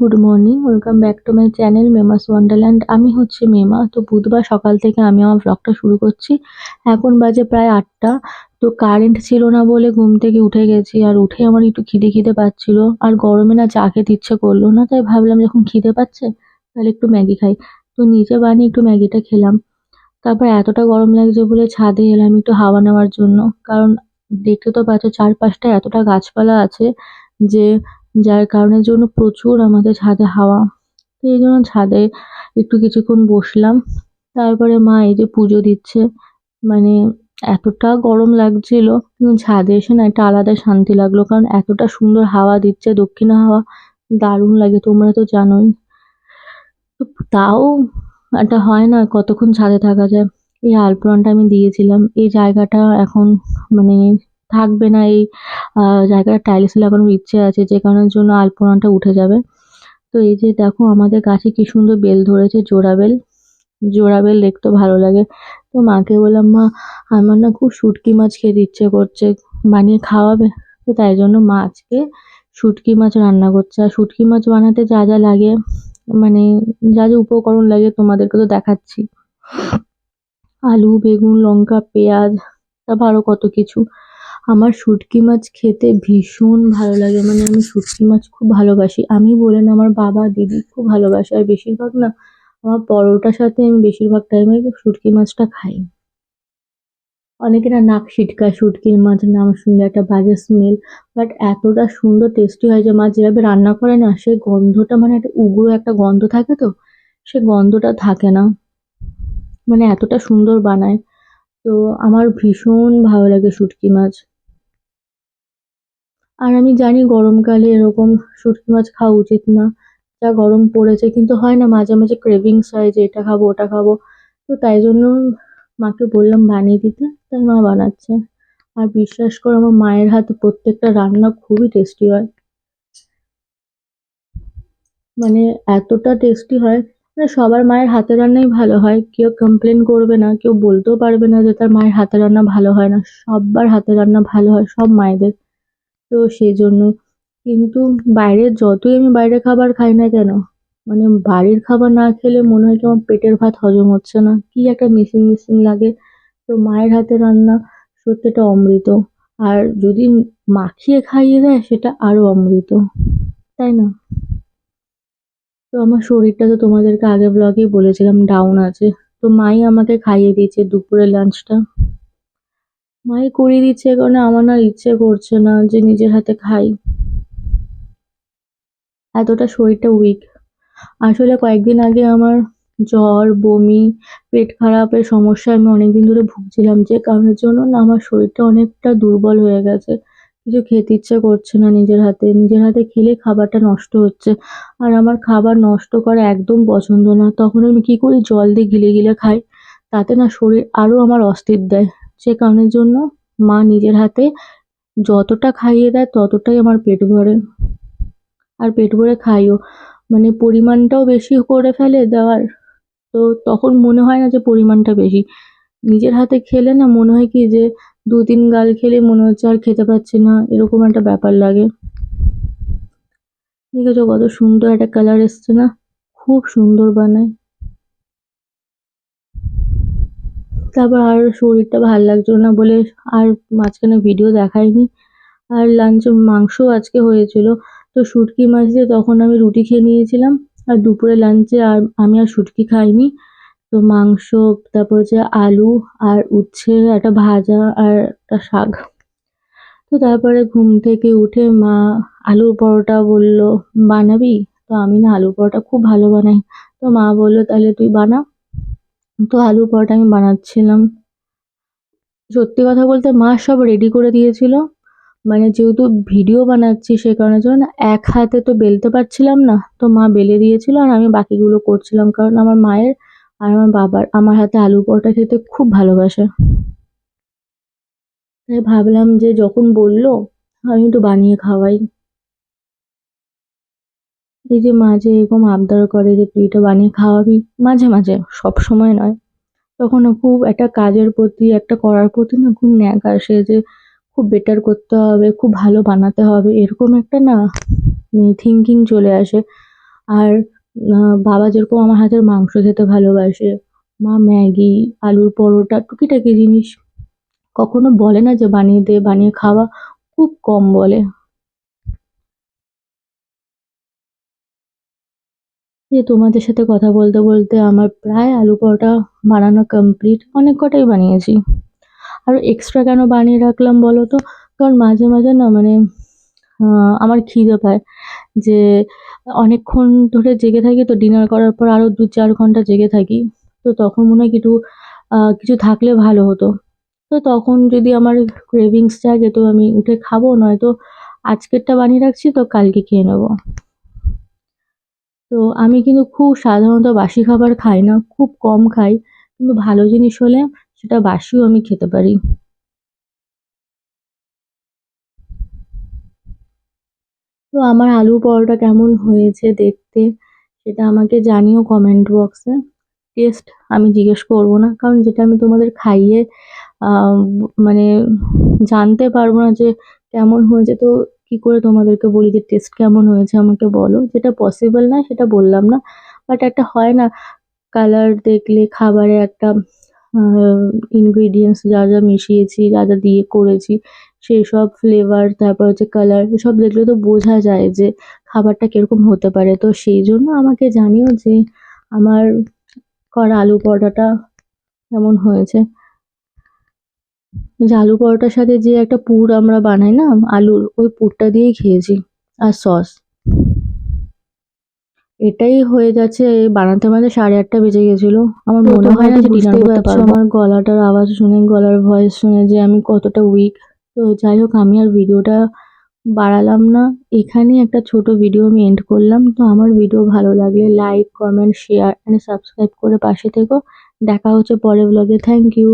Good morning welcome back to my channel Mema's wonderland আমি হচ্ছে মেমা। তো বুধবার সকাল থেকে আমি আমার ব্লগটা শুরু করছি। এখন বাজে প্রায় আটটা। তো কারেন্ট ছিল না বলে ঘুম থেকে উঠে গেছি আর উঠে আমার একটু খিদে খিদে পাচ্ছিল। আর গরমে না চা খেতে ইচ্ছে করল না, তাই ভাবলাম যখন খিদে পাচ্ছে তাহলে একটু ম্যাগি খাই। তো নিজে বানিয়ে একটু ম্যাগিটা খেলাম। তারপর এতটা গরম লাগছে বলে ছাদে এলাম একটু হাওয়া নেওয়ার জন্য। কারণ দেখতে তো পাচ্ছ চারপাশটা এতটা গাছপালা আছে যে যার কারণের জন্য প্রচুর আমাদের ছাদে হাওয়া। এই জন্য ছাদে একটু কিছুক্ষণ বসলাম। তারপরে মা এই যে পুজো দিচ্ছে মানে এতটা গরম লাগছিল ছাদে এসে না একটা আলাদা শান্তি লাগল। কারণ এতটা সুন্দর হাওয়া দিচ্ছে, দক্ষিণা হাওয়া দারুণ লাগে, তোমরা তো জানোই। তাও একটা হয় না, কতক্ষণ ছাদে থাকা যায়। এই আলপনাটা আমি দিয়েছিলাম। এই জায়গাটা এখন মানে থাকবে না, এই জায়গাটা টাইলস লাগানোর ইচ্ছে আছে, যে কারণের জন্য আলপনাটা উঠে যাবে। তো এই যে দেখো, আমাদের গাছে কি সুন্দর বেল ধরেছে, জোড়া বেল। জোড়া বেল দেখতে ভালো লাগে। তো মাকে বললাম, মা, আমার না খুব শুটকি মাছ খেতে ইচ্ছে করছে, বানিয়ে খাওয়াবে? তো তাই জন্য মা আজকে শুটকি মাছ রান্না করছে। আর শুটকি মাছ বানাতে যা যা লাগে মানে যা যা উপকরণ লাগে তোমাদেরকে তো দেখাচ্ছি। আলু, বেগুন, লঙ্কা, পেঁয়াজ তারপর আরও কত কিছু। আমার শুটকি মাছ খেতে ভীষণ ভালো লাগে মানে আমি শুটকি মাছ খুব ভালোবাসি। আমি বলে না, আমার বাবা, দিদি খুব ভালোবাসে। আর বেশিরভাগ না, আমার পরোটার সাথে আমি বেশিরভাগ টাইমে শুটকি মাছটা খাই। অনেকে না নাক ছিটকায় শুটকির মাছ নাম শুনলে একটা বাজে স্মেল বাট এতটা সুন্দর টেস্টি হয় যে মাছ যেভাবে রান্না করে না সেই গন্ধটা মানে একটা উগ্র একটা গন্ধ থাকে তো, সে গন্ধটা থাকে না। মানে এতটা সুন্দর বানায়। তো আমার ভীষণ ভালো লাগে শুটকি মাছ। আর আমি জানি গরমকালে এরকম শুটকি মাছ খাওয়া উচিত না, যা গরম পড়েছে, কিন্তু হয় না, মাঝে মাঝে ক্রেভিংস হয় যে এটা খাব, ওটা খাব। তো তাই জন্য মাকে বললাম বানিয়ে দিতে। তাই মা বানাচ্ছে। আর বিশ্বাস করো, আমার মায়ের হাতে প্রত্যেকটা রান্না খুবই টেস্টি হয়। মানে এতটা টেস্টি হয় মানে সবার মায়ের হাতের রান্নাই ভালো হয়। কেউ কমপ্লেন করবে না, কেউ বলতেও পারবে না যে তার মায়ের হাতের রান্না ভালো হয় না। সব্বার হাতের রান্না ভালো হয়, সব মায়েদের। তো সেই জন্য কিন্তু বাইরে যতই আমি বাইরের খাবার খাই না কেন মানে বাড়ির খাবার না খেলে মনে হয় কি আমার পেটের ভাত হজম হচ্ছে না। কি একটা মিসিং মিসিং লাগে। তো মায়ের হাতে রান্না সত্যি এটা অমৃত। আর যদি মাখিয়ে খাইয়ে দেয়, সেটা আরও অমৃত। তাই না? তো আমার শরীরটা তো তোমাদেরকে আগে ব্লগেই বলেছিলাম ডাউন আছে। তো মাই আমাকে খাইয়ে দিয়েছে দুপুরের লাঞ্চটা মাই করিয়ে দিচ্ছে কারণে আমার না ইচ্ছে করছে না যে নিজের হাতে খাই। এতটা শরীরটা উইক আসলে কয়েকদিন আগে আমার জ্বর, বমি, পেট খারাপের সমস্যায় আমি অনেকদিন ধরে ভুগছিলাম যে কারণের জন্য না আমার শরীরটা অনেকটা দুর্বল হয়ে গেছে। কিছু খেতে ইচ্ছে করছে না নিজের হাতে। নিজের হাতে খেলে খাবারটা নষ্ট হচ্ছে। আর আমার খাবার নষ্ট করা একদম পছন্দ না। তখন আমি কী করি? জল দিয়ে গিলে গিলে খাই। তাতে না শরীর আরও আমার অস্থির দেয়। সে কারণের জন্য মা নিজের হাতে যতটা খাইয়ে দেয় ততটাই আমার পেট ভরে। আর পেট ভরে খাইও। মানে পরিমাণটাও বেশি করে ফেলে দেওয়ার তো তখন মনে হয় না যে পরিমাণটা বেশি। নিজের হাতে খেলে না মনে হয় কি যে দু তিন গাল খেলে মনে হচ্ছে আর খেতে পাচ্ছি না, এরকম একটা ব্যাপার লাগে। দেখেছ কত সুন্দর একটা কালার এসছে না? খুব সুন্দর বানায়। তারপর আর শরীরটা ভালো লাগছিল না বলে আর মাঝখানে ভিডিও দেখায়নি আর লাঞ্চে মাংসও আজকে হয়েছিল। তো শুটকি মাছ দিয়ে তখন আমি রুটি খেয়ে নিয়েছিলাম। আর দুপুরে লাঞ্চে আর আমি আর শুটকি খাইনি। তো মাংস, তারপর হচ্ছে আলু আর উচ্ছে, একটা ভাজা আর একটা শাক। তো তারপরে ঘুম থেকে উঠে মা আলুর পরোটা বলল, বানাবি? তো আমি, না, আলুর পরোটা খুব ভালো বানাই। তো মা বলল, তাহলে তুই বানা। তো আলুর পরোটা আমি বানাচ্ছিলাম। সত্যি কথা বলতে মা সব রেডি করে দিয়েছিল। মানে যেহেতু ভিডিও বানাচ্ছি সে কারণে জন্য এক হাতে তো বেলতে পারছিলাম না, তো মা বেলে দিয়েছিল আর আমি বাকিগুলো করছিলাম কারণ আমার মায়ের আর আমার বাবার, আমার হাতে আলু পরোটা খেতে খুব ভালোবাসে। তাই ভাবলাম যে যখন বলল, আমি একটু বানিয়ে খাওয়াই। এই যে মাঝে এরকম আবদার করে যে তুই এটা বানিয়ে খাওয়াবি, মাঝে মাঝে, সব সময় নয়। তখন খুব একটা কাজের প্রতি, একটা করার প্রতি না খুব ন্যাক আসে যে খুব বেটার করতে হবে, খুব ভালো বানাতে হবে, এরকম একটা না থিঙ্কিং চলে আসে। আর বাবা যেরকম আমার হাতের মাংস খেতে ভালোবাসে, মা ম্যাগি, আলুর পরোটা, টুকিটাকি জিনিস কখনো বলে না যে বানিয়ে দে, বানিয়ে খাওয়া খুব কম বলে। যে তোমাদের সাথে কথা বলতে বলতে আমার প্রায় আলু পরোটা বানানো কমপ্লিট অনেক কটাই বানিয়েছি। আর এক্সট্রা কেন বানিয়ে রাখলাম বলো তো? কারণ মাঝে মাঝে না মানে আমার খিদে পায় যে অনেকক্ষণ ধরে জেগে থাকি তো ডিনার করার পর আরও দু চার ঘণ্টা জেগে থাকি। তো তখন মনে হয় কি একটু আহ, কিছু থাকলে ভালো হতো। তো তখন যদি আমার ক্রেভিংস জাগে তো আমি উঠে খাব নয়তো আজকেরটা বানিয়ে রাখছি তো কালকে খেয়ে নেব। তো আমি কিন্তু খুব সাধারণত বাসি খাবার খাই না খুব কম খাই। কিন্তু ভালো জিনিস হলে সেটা বাসিও আমি খেতে পারি। তো আমার আলু পরোটা কেমন হয়েছে দেখতে সেটা আমাকে জানিও কমেন্ট বক্সে টেস্ট আমি জিজ্ঞেস করব না, কারণ যেটা আমি তোমাদের খাইয়ে মানে জানতে পারব না যে কেমন হয়েছে, তো কি করে তোমাদেরকে বলি যে টেস্ট কেমন হয়েছে আমাকে বলো। যেটা পসিবল না সেটা বললাম না বাট একটা হয় না কালার দেখলে, খাবারে একটা ইনগ্রিডিয়েন্টস যা যা মিশিয়েছি, যা যা দিয়ে করেছি, সেই সব ফ্লেভার তারপর হচ্ছে কালার এসব দেখলে তো বোঝা যায় যে খাবারটা কীরকম হতে পারে। তো সেই জন্য আমাকে জানিও যে আমার করা আলু পরোটাটা কেমন হয়েছে। যে আলু পরোটার সাথে যে একটা পুর আমরা বানাই না, আলুর, ওই পুরটা দিয়েই খেয়েছি, আর সস এটাই হয়ে যাচ্ছে বানাতে বানাতে সাড়ে আটটা বেজে গেছিল। আমার মনে হয় না যে বুঝতেই পারছ। আমার গলাটার আওয়াজ শুনে গলার ভয়েস শুনে যে আমি কতটা উইক তো যাই হোক আমি আর ভিডিওটা বাড়ালাম না। এখানেই একটা ছোট ভিডিও আমি এন্ড করলাম। তো আমার ভিডিও ভালো লাগলে like comment share and subscribe করে পাশে থেকো। দেখা হচ্ছে পরের ব্লগে থ্যাংক ইউ